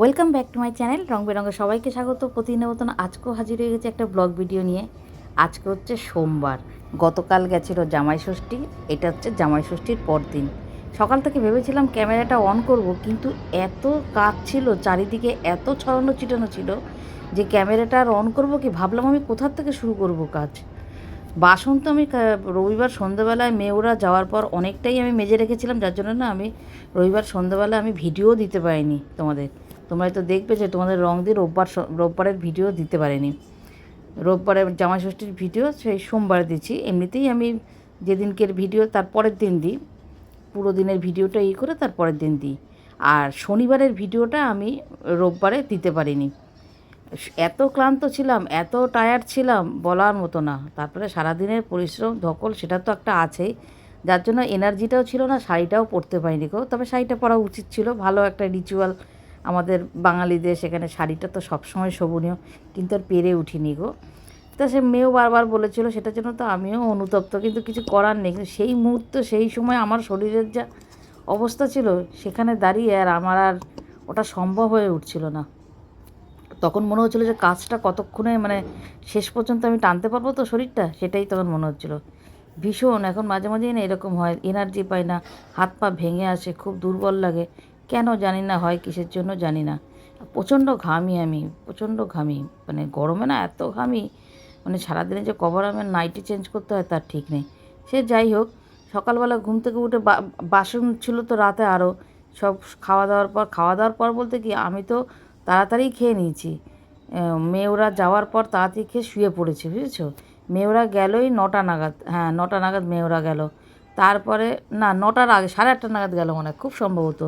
Welcome back to my channel রং বেরঙে সবাইকে স্বাগত। প্রতিদিনের মতন আজকেও হাজির হয়ে গেছে একটা ব্লগ ভিডিও নিয়ে। আজকে হচ্ছে সোমবার। গতকাল গেছিল জামাই ষষ্ঠী, এটা হচ্ছে জামাই ষষ্ঠীর পর দিন সকাল থেকে ভেবেছিলাম ক্যামেরাটা অন করব, কিন্তু এত কাজ ছিল, চারিদিকে এত ছড়ানো ছিটানো ছিল যে ক্যামেরাটা আর অন করব কি, ভাবলাম আমি কোথার থেকে শুরু করব কাজ। বাসন তো আমি রবিবার সন্ধ্যাবেলায় মেয়েরা যাওয়ার পর অনেকটাই আমি মেজে রেখেছিলাম, যার জন্য না আমি রবিবার সন্ধ্যাবেলা আমি ভিডিও দিতে পারিনি তোমাদের। তোমরা তো দেখবে যে তোমাদের রং দিয়ে রোববার রোববারের ভিডিও দিতে পারিনি। রোববারের জামাই ষষ্ঠীর ভিডিও সেই সোমবার দিচ্ছি। এমনিতেই আমি যেদিনকের ভিডিও তার পরের দিন দিই। পুরো দিনের ভিডিওটা ই করে তার পরের দিন দিই। আর শনিবারের ভিডিওটা আমি রোববারে দিতে পারিনি। এত ক্লান্ত ছিলাম, এত টায়ার্ড ছিলাম বলার মতো না। তারপরে সারাদিনের পরিশ্রম, ধকল, সেটা তো একটা আছেই। যার জন্য এনার্জিটাও ছিল না, শাড়িটাও পরতে পারিনি গো। তবে শাড়িটা পরা উচিত ছিল, ভালো একটা রিচুয়াল আমাদের বাঙালিদের সেখানে শাড়িটা তো সবসময় শোভনীয়, কিন্তু আর পেরে উঠিনি গো। তা সে মেয়েও বারবার বলেছিল, সেটার জন্য তো আমিও অনুতপ্ত, কিন্তু কিছু করার নেই। কিন্তু সেই মুহূর্ত, সেই সময় আমার শরীরের যা অবস্থা ছিল, সেখানে দাঁড়িয়ে আর আমার আর ওটা সম্ভব হয়ে উঠছিল না। তখন মনে হচ্ছিল যে কাজটা কতক্ষণে মানে শেষ পর্যন্ত আমি টানতে পারব তো শরীরটা? সেটাই তখন মনে হচ্ছিল। ভীষণ, এখন মাঝে মাঝেই না এরকম হয় এনার্জি পাই না, হাত পা ভেঙে আসে, খুব দুর্বল লাগে। কেন জানি না, হয় কিসের জন্য জানি না। প্রচণ্ড ঘামি আমি, প্রচণ্ড ঘামি। মানে গরমে না এত ঘামি মানে সারাদিনে যে কভার আমার নাইটি চেঞ্জ করতে হয় তার ঠিক নেই। সে যাই হোক, সকালবেলা ঘুম থেকে উঠে বাসন ছিল তো রাতে আরও সব খাওয়া দাওয়ার পর খাওয়া দাওয়ার পর বলতে কি, আমি তো তাড়াতাড়ি খেয়ে নিয়েছি। মেয়েরা যাওয়ার পর তাড়াতাড়ি খেয়ে শুয়ে পড়েছে, বুঝেছ? মেয়েরা গেলই নটা নাগাদ হ্যাঁ নটা নাগাদ মেয়েরা গেল। তারপরে, না, নটার আগে, সাড়ে আটটা নাগাদ গেল মনে খুব সম্ভবত।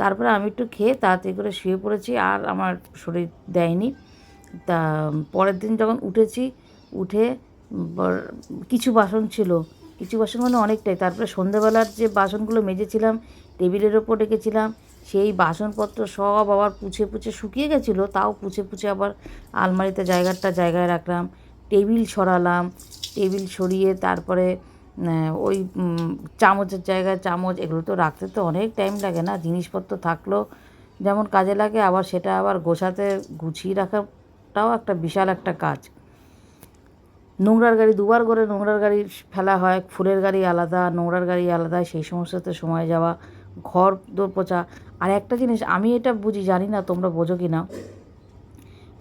তারপরে আমি একটু খেয়ে তাড়াতাড়ি করে শুয়ে পড়েছি, আর আমার শরীর দেয়নি। তা, পরের দিন যখন উঠেছি, উঠে কিছু বাসন ছিল। কিছু বাসন মানে অনেকটাই। তারপরে সন্ধেবেলার যে বাসনগুলো মেজেছিলাম, টেবিলের ওপর রেখেছিলাম, সেই বাসনপত্র সব আবার পুছে পুছে শুকিয়ে গেছিল, তাও পুছে পুছে আবার আলমারিতে জায়গাটা জায়গায় রাখলাম। টেবিল সরালাম, টেবিল সরিয়ে তারপরে ওই চামচের জায়গায় চামচ, এগুলো তো রাখতে তো অনেক টাইম লাগে না, জিনিসপত্র থাকল যেমন কাজে লাগে, আবার সেটা আবার গোছাতে গুছিয়ে রাখাটাও একটা বিশাল একটা কাজ। নোংরার গাড়ি, দুবার করে নোংরার গাড়ি ফেলা হয়, ফুলের গাড়ি আলাদা, নোংরার গাড়ি আলাদা, সেই সমস্ততে সময় যাওয়া, ঘর দোর পোছা আর একটা জিনিস, আমি এটা বুঝি, জানি না তোমরা বোঝো কি না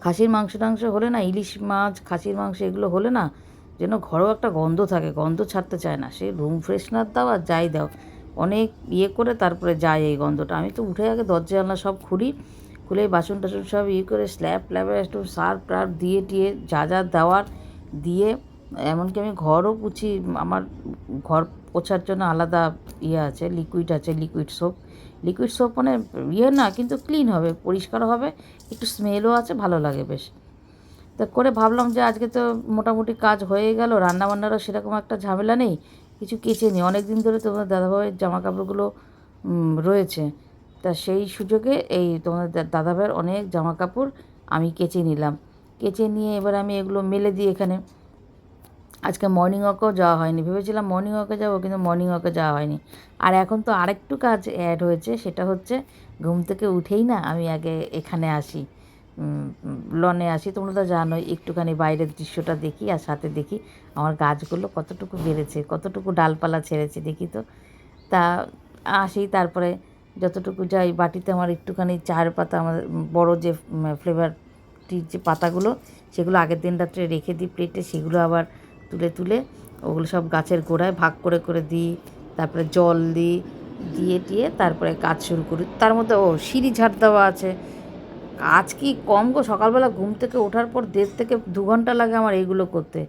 খাসির মাংস টাংস হলে না, ইলিশ মাছ, খাসির মাংস এগুলো হলে না যেন ঘরেও একটা গন্ধ থাকে, গন্ধ ছাড়তে চায় না। সে রুম ফ্রেশনার দাও আর যাই দাও। অনেক ইয়ে করে তারপরে যায় এই গন্ধটা। আমি তো উঠে আগে দরজা, জানলা সব খুলি, খুলে বাসন টাসন সব ইয়ে করে স্ল্যাব ফ্ল্যাবে একটু সার্ফ টার্ফ দিয়ে টিয়ে যা যা দেওয়ার দিয়ে, এমনকি আমি ঘরও পুছি, আমার ঘর পোছার জন্য আলাদা ইয়ে আছে লিকুইড আছে লিকুইড সোপ লিকুইড সোপ মানে ইয়ে না, কিন্তু ক্লিন হবে, পরিষ্কার হবে, একটু স্মেলও আছে, ভালো লাগে বেশ। তা করে ভাবলাম যে আজকে তো মোটামুটি কাজ হয়ে গেল, রান্নাবান্নারও সেরকম একটা ঝামেলা নেই, কিছু কেচে নিই অনেক দিন ধরে তোমার দাদাভাইয়ের জামা কাপড়গুলো রয়েছে। তা সেই সুযোগে এই তোমাদের দাদাভাইয়ের অনেক জামা কাপড় আমি কেচে নিলাম। কেচে নিয়ে এবার আমি এগুলো মেলে দিই এখানে। আজকে মর্নিং ওয়াকেও যাওয়া হয়নি। ভেবেছিলাম মর্নিং ওয়াকে যাব, কিন্তু মর্নিং ওয়াকে যাওয়া হয়নি। আর এখন তো আরেকটু কাজ অ্যাড হয়েছে, সেটা হচ্ছে ঘুম থেকে উঠেই না আমি আগে এখানে আসি। লনে আসি, তোমরা তো জানোই, একটুখানি বাইরের দৃশ্যটা দেখি আর সাথে দেখি আমার গাছগুলো কতটুকু বেড়েছে, কতটুকু ডালপালা ছেড়েছে দেখি তো। তা আসি, তারপরে যতটুকু যাই, বাটিতে আমার একটুখানি চায়ের পাতা আমাদের বড় যে ফ্লেভার টির যে পাতাগুলো, সেগুলো আগের দিন রাত্রে রেখে দিই প্লেটে সেগুলো আবার তুলে তুলে ওগুলো সব গাছের গোড়ায় ভাগ করে করে দিই, তারপরে জল দিই, দিয়ে টিয়ে তারপরে কাজ শুরু করি। তার মধ্যে, ও, সিঁড়ি ঝাড় দেওয়া আছে কাজ কি কম গো? সকালবেলা ঘুম থেকে ওঠার পর দেড় থেকে দু ঘণ্টা লাগে আমার এইগুলো করতে।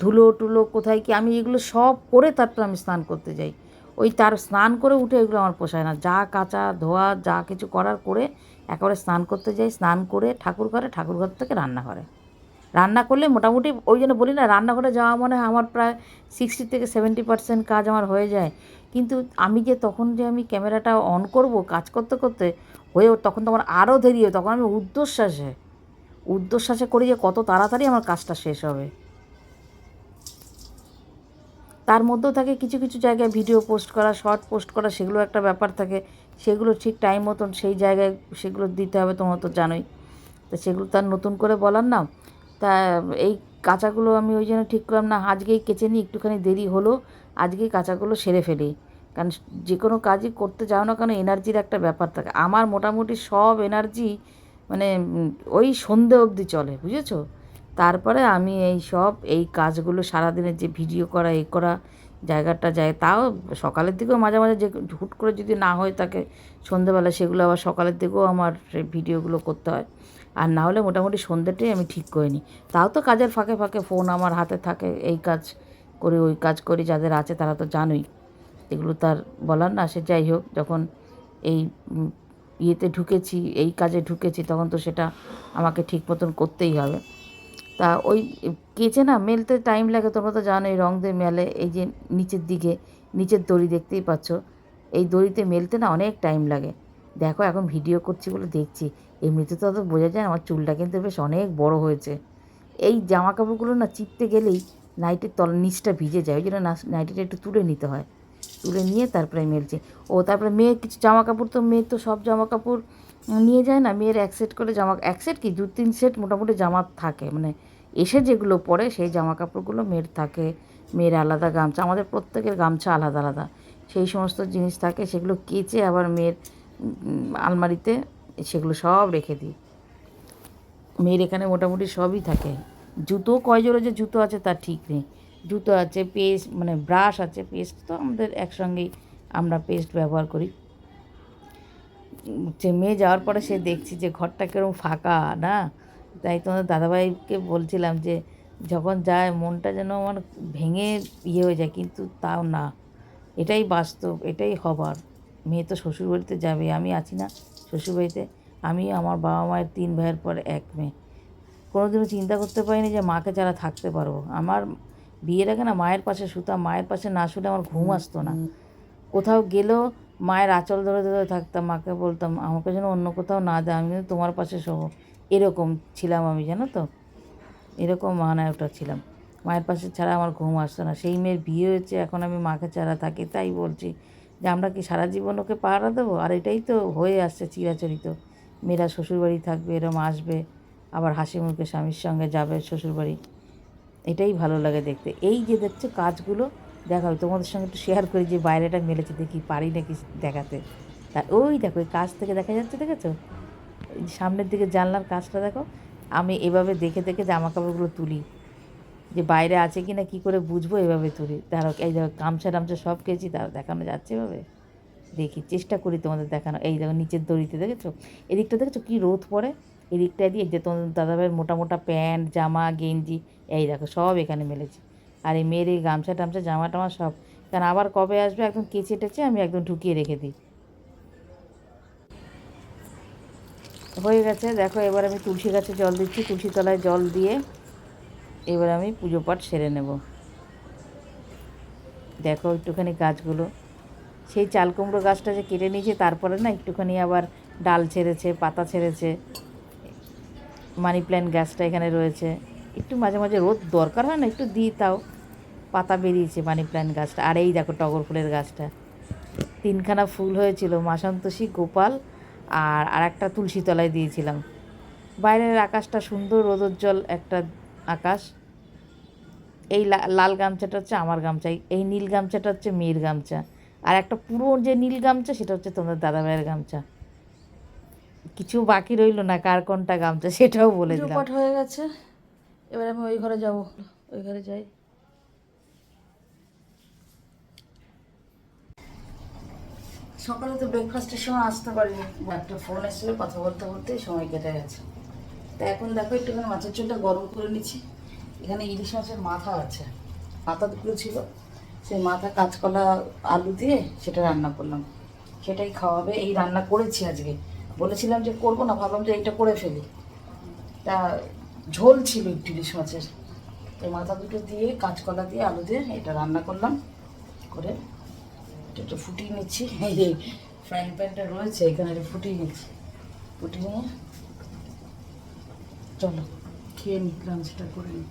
ধুলো টুলো কোথায় কি? আমি এগুলো সব করে তারপর আমি স্নান করতে যাই। ওই তার স্নান করে উঠে এগুলো আমার পোষায় না। যা কাঁচা ধোয়া, যা কিছু করার করে একেবারে স্নান করতে যাই। স্নান করে ঠাকুর ঘরে, ঠাকুর ঘর থেকে রান্না করে। রান্না করলে মোটামুটি ওই জন্য বলি না, রান্নাঘরে যাওয়া মানে আমার প্রায় সিক্সটি থেকে সেভেন্টি পার্সেন্ট কাজ আমার হয়ে যায়। কিন্তু আমি যে তখন যে আমি ক্যামেরাটা অন করব কাজ করতে করতে হয়ে তখন তো আমার আরও দেরি হয় তখন আমি ঊর্ধ্বশ্বাসে ঊর্ধ্বশ্বাসে করি যে কত তাড়াতাড়ি আমার কাজটা শেষ হবে। তার মধ্যেও থাকে কিছু কিছু জায়গায় ভিডিও পোস্ট করা শর্ট পোস্ট করা, সেগুলো একটা ব্যাপার থাকে। সেগুলো ঠিক টাইম মতন সেই জায়গায় সেগুলো দিতে হবে, তোমার তো জানোই। তো সেগুলো তার নতুন করে বলার না। তা এই কাঁচাগুলো আমি ওই জন্য ঠিক করলাম না, আজকেই কেচে নিই, একটুখানি দেরি হলো, আজকেই কাঁচাগুলো সেরে ফেলি। কারণ যে কোনো কাজই করতে যাও না কেন এনার্জির একটা ব্যাপার থাকে। আমার মোটামুটি সব এনার্জি মানে ওই সন্ধে অবধি চলে, বুঝেছ? তারপরে আমি এই সব, এই কাজগুলো সারাদিনের যে ভিডিও করা, এ করা, জায়গাটা যায়, তাও সকালের দিকেও মাঝে মাঝে যে হুট করে যদি না হয় থাকে সন্ধেবেলা, সেগুলো আবার সকালের দিকেও আমার ভিডিওগুলো করতে হয়। আর না হলে মোটামুটি সন্ধ্যেটাই আমি ঠিক করে নিই। তাও তো কাজের ফাঁকে ফাঁকে ফোন আমার হাতে থাকে, এই কাজ করি, ওই কাজ করি, যাদের আছে তারা তো জানোই। এগুলো তার বলার না, সে যাই হোক, যখন এই ইয়েতে ঢুকেছি, এই কাজে ঢুকেছি, তখন তো সেটা আমাকে ঠিক মতন করতেই হবে। তা ওই কেচে না, মেলতে টাইম লাগে, তোমরা তো জানো এই রং দিয়ে মেলে, এই যে নিচের দিকে, নিচের দড়ি দেখতেই পাচ্ছ। এই দড়িতে মেলতে না অনেক টাইম লাগে। দেখো, এখন ভিডিও করছি বলে দেখছি, এমনিতে তো অত বোঝা যায় আমার চুলটা কিন্তু বেশ অনেক বড় হয়েছে। এই জামা কাপড়গুলো না চিপতে গেলেই নাইটের তল, নিচটা ভিজে যায়, ওই জন্য নাইটিটা একটু তুলে নিতে হয়। তুলে নিয়ে তারপরে মেলছে ও তারপরে মেয়ের কিছু জামা কাপড় তো মেয়ের তো সব জামা কাপড় নিয়ে যায় না। মেয়ের এক সেট করে জামা এক সেট কি? দু তিন সেট মোটামুটি জামা থাকে। মানে এসে যেগুলো পরে সেই জামা কাপড়গুলো মেয়ের থাকে। মেয়ের আলাদা গামছা। আমাদের প্রত্যেকের গামছা আলাদা আলাদা। সেই সমস্ত জিনিস থাকে। সেগুলো কেচে আবার মেয়ের আলমারিতে সেগুলো সব রেখে দিই। মেয়ের এখানে মোটামুটি সবই থাকে। জুতো কয় জোড়া যে জুতো আছে তার ঠিক নেই। জুতো আছে, পেস্ট মানে ব্রাশ আছে, পেস্ট তো আমাদের একসঙ্গেই আমরা পেস্ট ব্যবহার করি। যে মেয়ে যাওয়ার পরে সে দেখছি যে ঘরটা কীরকম ফাঁকা, না? তাই তোমাদের দাদাভাইকে বলছিলাম যে যখন যায় মনটা যেন আমার ভেঙে ইয়ে হয়ে যায়, কিন্তু তাও না। এটাই বাস্তব, এটাই হবার। মেয়ে তো শ্বশুরবাড়িতে যাবে, আমি আছি না শ্বশুরবাড়িতে। আমি আমার বাবা মায়ের তিন ভাইয়ের পর এক মেয়ে। কোনোদিনও চিন্তা করতে পারিনি যে মাকে ছাড়া থাকতে পারব। আমার বিয়ের আগে না মায়ের পাশে শুতাম মায়ের পাশে না শুলে আমার ঘুম আসতো না। কোথাও গেলেও মায়ের আঁচল ধরে ধরে থাকতাম মাকে বলতাম আমাকে যেন অন্য কোথাও না দেয় আমি কিন্তু তোমার পাশে শোবো। এরকম ছিলাম আমি জানো তো? এরকম মহানায়কটা ছিলাম। মায়ের পাশে ছাড়া আমার ঘুম আসতো না। সেই মেয়ের বিয়ে হয়েছে এখন আমি মাকে ছাড়া থাকি তাই বলছি যে আমরা কি সারা জীবন ওকে পাহারা দেবো? আর এটাই তো হয়ে আসছে চিরাচরিত। মেয়েরা শ্বশুরবাড়ি থাকবে এরম আসবে আবার হাসি মুখে স্বামীর সঙ্গে যাবে শ্বশুরবাড়ি। এটাই ভালো লাগে দেখতে। এই যে দেখছ কাজগুলো দেখা হয় তোমাদের সঙ্গে একটু শেয়ার করি যে বাইরেটা মেলেছে, দেখি পারি নাকি দেখাতে। তা ওই দেখো ওই কাজ থেকে দেখা যাচ্ছে, দেখেছ? সামনের দিকে জানলার কাজটা দেখো, আমি এভাবে দেখে দেখে জামা কাপড়গুলো তুলি। যে বাইরে আছে কি না কী করে বুঝব, এভাবে তুলি। তারা এই দেখো, গামছা টামছা সব কেছি তারা দেখানো যাচ্ছে এভাবে? দেখি, চেষ্টা করি তোমাদের দেখানো। এই দেখো, নিচের দড়িতে, দেখেছ? এদিকটা, দেখেছ কী রোদ পড়ে? এদিকটা দিয়ে যে তোমাদের দাদাভাইয়ের মোটা মোটা প্যান্ট, জামা, গেঞ্জি এই দেখো, সব এখানে মেলেছে। আর এই মেয়ের এই গামছা টামছা, জামা টামা সব। কারণ আবার কবে আসবে? একদম কেচে টেচে আমি একদম ঢুকিয়ে রেখে দিই। হয়ে গেছে। দেখো, এবার আমি তুলসী গাছে জল দিচ্ছি। তুলসী তলায় জল দিয়ে এবার আমি পুজো পাঠ সেরে নেব। দেখো একটুখানি গাছগুলো। সেই চাল কুমড়ো গাছটা যে কেটে নিয়েছে, তারপরে না একটুখানি আবার ডাল ছেড়েছে, পাতা ছেড়েছে। মানি প্ল্যান্ট গাছটা এখানে রয়েছে। একটু মাঝে মাঝে রোদ দরকার হয় না, একটু দিই তাও। পাতা বেরিয়েছে মানি প্ল্যান্ট গাছটা। আর এই দেখো টগর ফুলের গাছটা। তিনখানা ফুল হয়েছিল, মাসান্তোষী, গোপাল, আর আর একটা তুলসী তলায় দিয়েছিলাম। বাইরের আকাশটা সুন্দর রোদোজ্জ্বল একটা আকাশ। এই লাল গামছাটা হচ্ছে আমার গামছা, এই- এই নীল গামছাটা হচ্ছে মেয়ের গামছা। আর একটা পুরো যে নীল গামছা, সেটা হচ্ছে তোমাদের দাদাভাইয়ের গামছা। কিছু বাকি রইল না, কার কোনটা গামছা, সেটাও বলে দিলাম। হয়ে গেছে। এবার আমি ওই ঘরে যাব। ওই ঘরে যাই। সকালে তো ব্রেকফাস্টের সময় আসতে পারিনি। একটা ফোন এসেছিল, কথা বলতে বলতে সময় কেটে গেছে। তা এখন দেখো, একটুখানি মাছের চুলটা গরম করে নিচ্ছি। এখানে ইলিশ মাছের মাথা আছে। মাথা দুটো ছিল। সেই মাথা কাঁচকলা, আলু দিয়ে সেটা রান্না করলাম। সেটাই খাওয়াবে। এই রান্না করেছি আজকে। বলেছিলাম যে করব না, ভাবলাম যে এইটা করে ফেলি। তা ঝোল ছিল ইলিশ মাছের। এই মাথা দুটো দিয়ে, কাঁচকলা দিয়ে, আলু দিয়ে এটা রান্না করলাম। করে এটা একটু ফুটিয়ে নিচ্ছি। এই যে ফ্রাইং প্যানটা রয়েছে, এখানে ফুটিয়ে নিচ্ছি। ফুটিয়ে নিয়ে চলো, খেয়ে নি লাঞ্চটা করে নি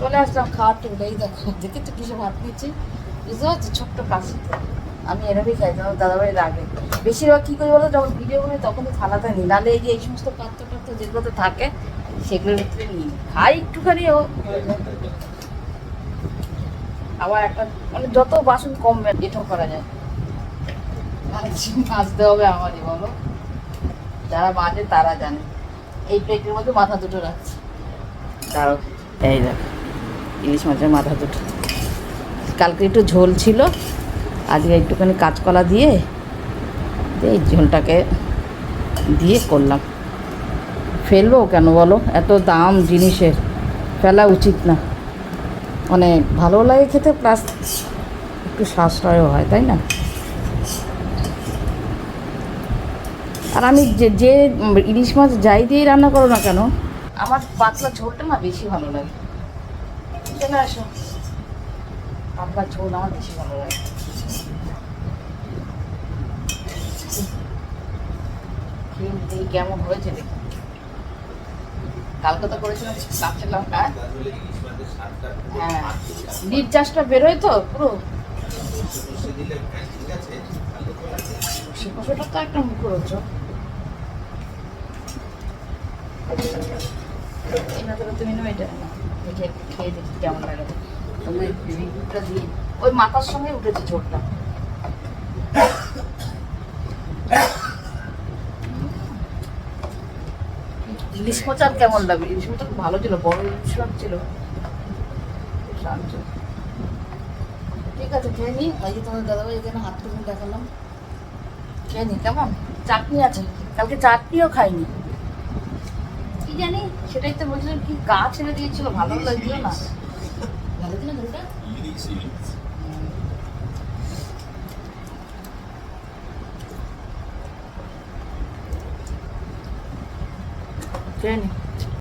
চলে আসলাম খাওয়ার এই দেখো, দেখে তো কিসে ভাত নিচ্ছি। বুঝতে পারছি? ছোট্ট কাশিতে আমি এরমই খাই তোমার দাদাবাড়ির আগে বেশিরভাগ কী করি বলো যখন ভিডিও করি তখন তো থালাতে নিই। নাহলে এই যে এই সমস্ত পাত্র টাত্র যেগুলোতে থাকে নিই খাই একটুখানি আবার একটা মানে যত বাসন কম এঠো করা যায়। মাজতে হবে আমারই, বলো। যারা বাজে, তারা জানে। এই প্লেটের মধ্যে মাথা দুটো রাখছি। দাঁড়ো এই দেখ, ইলিশ মাছের মাথা দুটো। কালকে একটু ঝোল ছিল। আজকে একটুখানি কাঁচকলা দিয়ে, এই ঝোলটাকে দিয়ে করলাম। ফেলব কেন বলো? এত দাম জিনিসের, ফেলা উচিত না। মানে ভালো লাগে খেতে প্লাস একটু সাশ্রয়ও হয়, তাই না? আর আমি যে যে ইলিশ মাছ যাই দিয়েই রান্না করো না কেন? আমার পাতলা ঝোলটা না বেশি ভালো লাগে। চলে আসো। পাতলা ঝোল আমার বেশি ভালো লাগে। কেমন হয়েছে দেখি। কালকে তো করেছিলাম কাঁচা লঙ্কা হ্যাঁ। নির্যাসটা বেরোয় তো, পুরো। সেটা তো একটা মুখরোচ এই না তুমি এটা। খেয়ে দেখি কেমন লাগে। তুমি রিভিউটা দিয়ে ওই মাথার সঙ্গে উঠেছে ঝোলটা। ইলিশ মাছ আর কেমন লাগবে ইলিশ খুব ভালো ছিল বড় ইলিশ মাছ ছিল। ঠিক আছে খেয়ে নি? যে তোমার দাদাভাই এখানে হাত টুকু দেখালাম। খেয়ে নি কেমন? চাটনি আছে? কালকে চাটনিও খাইনি। কি জানি সেটাই তো বলছিলাম কি গা ছেড়ে দিয়েছিল ভালো লাগছিল না। ভালো ছিল ঝোলটা খেয়ে নি